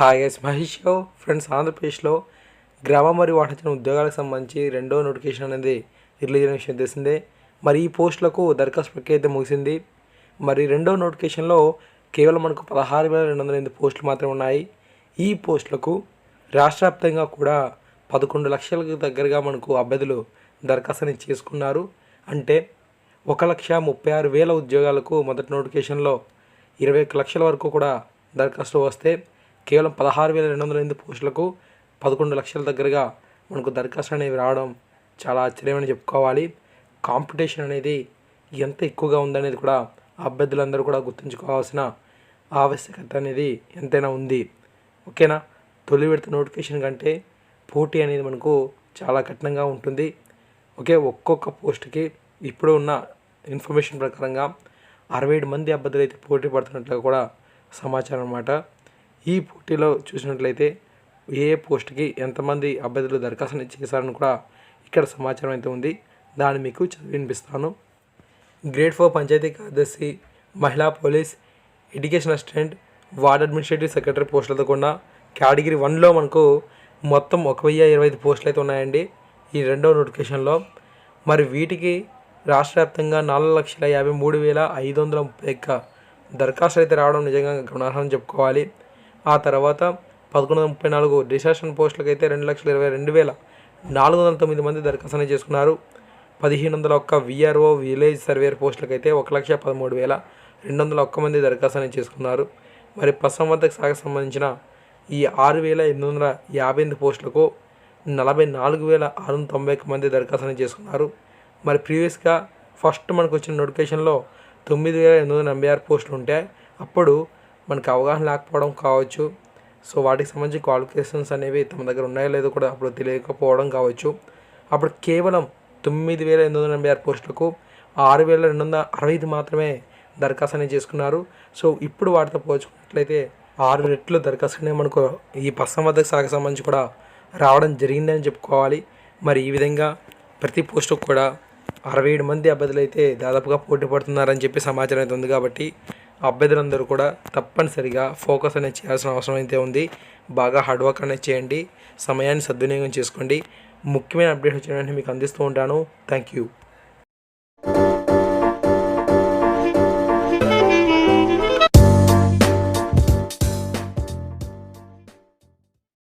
Hi yes Mahesh friends ఆంధ్రప్రదేశ్లో గ్రామ మరియు వాటించిన ఉద్యోగాలకు సంబంధించి రెండో నోటిఫికేషన్ అనేది రిలీజ్ అయిన విషయం తెలిసిందే. మరి ఈ పోస్టులకు దరఖాస్తు ప్రక్రియ అయితే ముగిసింది. మరి రెండో నోటిఫికేషన్లో కేవలం మనకు పదహారు వేల రెండు వందల ఎనిమిది పోస్టులు మాత్రమే ఉన్నాయి. ఈ పోస్టులకు రాష్ట్ర వ్యాప్తంగా కూడా పదకొండు లక్షలకు దగ్గరగా మనకు అభ్యర్థులు దరఖాస్తుని చేసుకున్నారు. అంటే ఒక లక్ష ముప్పై ఆరు వేల ఉద్యోగాలకు మొదటి నోటిఫికేషన్లో ఇరవై ఒక్క లక్షల వరకు కూడా దరఖాస్తులు వస్తే కేవలం పదహారు వేల రెండు వందల ఎనిమిది పోస్టులకు పదకొండు లక్షల దగ్గరగా మనకు దరఖాస్తులు అనేవి రావడం చాలా ఆశ్చర్యమని చెప్పుకోవాలి. కాంపిటీషన్ అనేది ఎంత ఎక్కువగా ఉందనేది కూడా అభ్యర్థులందరూ కూడా గుర్తుంచుకోవాల్సిన ఆవశ్యకత అనేది ఎంతైనా ఉంది. ఓకేనా? తొలి విడత నోటిఫికేషన్ కంటే పోటీ అనేది మనకు చాలా కఠినంగా ఉంటుంది. ఒకే ఒక్కొక్క పోస్ట్కి ఇప్పుడు ఉన్న ఇన్ఫర్మేషన్ ప్రకారంగా అరవై ఏడు మంది అభ్యర్థులు అయితే పోటీ పడుతున్నట్లుగా కూడా సమాచారం అన్నమాట. ఈ పోటీలో చూసినట్లయితే ఏ పోస్ట్కి ఎంతమంది అభ్యర్థులు దరఖాస్తు చేశారని కూడా ఇక్కడ సమాచారం అయితే ఉంది. దాన్ని మీకు చదివినిపిస్తాను గ్రేడ్ ఫోర్ పంచాయతీ కార్యదర్శి మహిళా police education assistant ward administrative secretary పోస్టులతో కూడా కేటగిరీ వన్లో మనకు మొత్తం ఒక వెయ్యి ఇరవై ఐదు పోస్టులు అయితే ఉన్నాయండి ఈ రెండవ నోటిఫికేషన్లో. మరి వీటికి రాష్ట్ర వ్యాప్తంగా నాలుగు లక్షల యాభై మూడు వేల ఐదు వందల ముప్పై ఒక్క దరఖాస్తులు అయితే రావడం నిజంగా గమనార్హం చెప్పుకోవాలి. ఆ తర్వాత పదకొండు వందల ముప్పై నాలుగు డిసెషన్ పోస్టులకు అయితే రెండు లక్షల ఇరవై రెండు వేల నాలుగు వందల తొమ్మిది మంది దరఖాస్తు చేసుకున్నారు. పదిహేను వందల ఒక్క విఆర్ఓ విలేజ్ సర్వేర్ పోస్టులకు అయితే ఒక లక్ష పదమూడు వేల రెండు వందల ఒక్క మంది దరఖాస్తు చేసుకున్నారు. మరి పశుసంవర్ధక శాఖకు సంబంధించిన ఈ ఆరు వేల ఎనిమిది వందల యాభై ఎనిమిది పోస్టులకు నలభై నాలుగు వేల ఆరు వందల తొంభై ఒక్క మంది దరఖాస్తు చేసుకున్నారు. మరి ప్రీవియస్గా ఫస్ట్ మనకు వచ్చిన నోటిఫికేషన్లో తొమ్మిది వేల ఎనిమిది వందల ఎనభై ఆరు పోస్టులు ఉంటే అప్పుడు మనకు అవగాహన లేకపోవడం కావచ్చు. సో వాటికి సంబంధించి క్వాలిఫికేషన్స్ అనేవి తమ దగ్గర ఉన్నాయో లేదో కూడా అప్పుడు తెలియకపోవడం కావచ్చు. అప్పుడు కేవలం తొమ్మిది వేల ఎనిమిది వందల ఎనభై ఆరు పోస్టులకు ఆరు వేల రెండు వందల అరవై ఐదు మాత్రమే దరఖాస్తు అనేది చేసుకున్నారు. సో ఇప్పుడు వాటితో పోల్చుకున్నట్లయితే ఆరు రెట్లు దరఖాస్తునే మనకు ఈ పశ్చిమవర్ధక శాఖ సంబంధించి కూడా రావడం జరిగిందని చెప్పుకోవాలి. మరి ఈ విధంగా ప్రతి పోస్టుకు కూడా అరవై ఏడు మంది అభ్యర్థులు అయితే దాదాపుగా పోటీ పడుతున్నారని చెప్పి సమాచారం అయితే ఉంది కాబట్టి అభ్యర్థులందరూ కూడా తప్పనిసరిగా ఫోకస్ అనేది చేయాల్సిన అవసరం అయితే ఉంది. బాగా హార్డ్ వర్క్ అనేది చేయండి. సమయాన్ని సద్వినియోగం చేసుకోండి. ముఖ్యమైన అప్డేట్ వచ్చిన మీకు అందిస్తూ ఉంటాను. Thank you